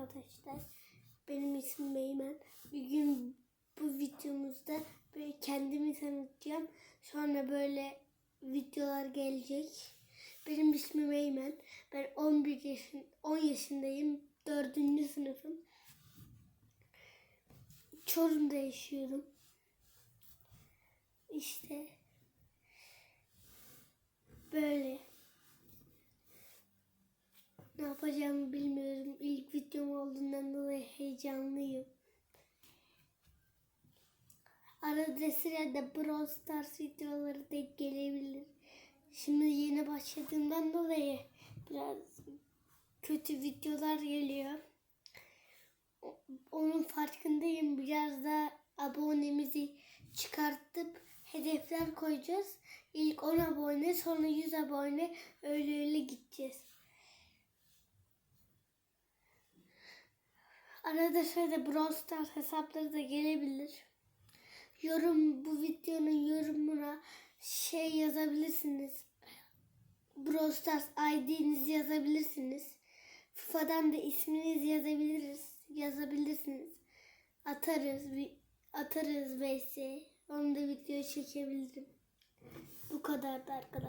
arkadaşlar. Benim ismim Eymen. Bir gün bu videomuzda böyle kendimi tanıtacağım. Sonra böyle videolar gelecek. Benim ismim Eymen. Ben 11 yaşın 10 yaşındayım. 4. sınıfım. Çorum'da yaşıyorum. İşte böyle. Ne yapacağımı bilmiyorum. İlk videom olduğundan dolayı heyecanlıyım. Arada sırada Brawl Stars videoları denk gelebilir. Şimdi yeni başladığımdan dolayı biraz kötü videolar geliyor. Onun farkındayım. Biraz da abonemizi çıkartıp hedefler koyacağız. İlk 10 abone, sonra 100 abone öyle öyle gideceğiz. Arada sırada Brawl Stars hesapları da gelebilir. Yorum bu videonun yorumuna şey yazabilirsiniz. Brawl Stars ID'nizi yazabilirsiniz. FIFA'dan da isminiz yazabiliriz. Yazabilirsiniz. Atarız. Atarız vs. Onu da video çekebilirim. Bu kadar da arkadaşlar.